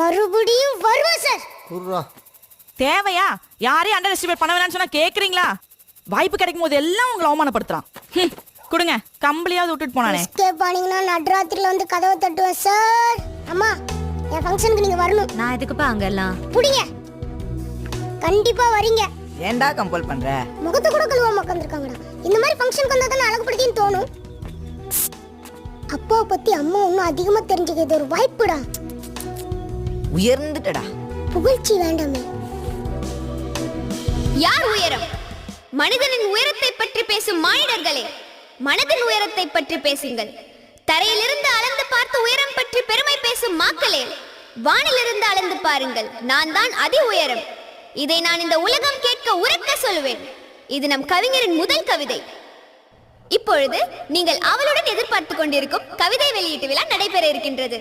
மறுபடியும் வருவேன் சார். குர்ரா. தேவையா? யாரையும் அண்டர் எஸ்டிமேட் பண்ண வேணாம்னு சொன்னா கேக்குறீங்களா? வாய்ப்பு கிடைக்கும் போது எல்லாம் உங்களை அவமானப்படுத்துறான். ஹம், கொடுங்க. கம்பளியாவது விட்டுட்டு போனானே. எஸ்கேப் ஆனீங்கன்னா நடுராத்திரில வந்து கதவை தட்டுவேன் சார். அம்மா என் ஃபங்க்ஷனுக்கு நீங்க வரணும். நான் எதுக்குப்பா அங்கெல்லாம் புடிங்க. கண்டிப்பா வரீங்க. ஏன்டா கம்பல் பண்ற? முகத்தை கூட கழுவாம உட்காந்துருக்காங்கடா இந்த மாதிரி ஃபங்க்ஷனுக்கு வந்தா தானே அழகுபடுத்தின்னு தோணும். அப்பாவை பத்தி அம்மா இன்னும் அதிகமா தெரிஞ்சுக்கிறது ஒரு வாய்ப்புடா. உயர்ந்துட்டடா. புகழ்ச்சி வேண்டாமே. யார் உயரம்? மனிதனின் உயரத்தை பற்றி பேசும் மானிடர்களே மனதின் உயரத்தை பற்றி பேசுங்கள். தரையிலிருந்து அளந்து பார்த்து உயரம் பற்றி பெருமை பேசும் மாக்களே வானிலிருந்து அளந்து பாருங்கள். நான் தான் அதி உயரம். இதை நான் இந்த உலகம் கேட்க உரக்க சொல்லுவேன் இது நம் கவிஞரின் முதல் கவிதை. இப்பொழுது நீங்கள் அவளுடன் எதிர்பார்த்து கொண்டிருக்கும் கவிதை வெளியீட்டு விழா நடைபெற இருக்கின்றது.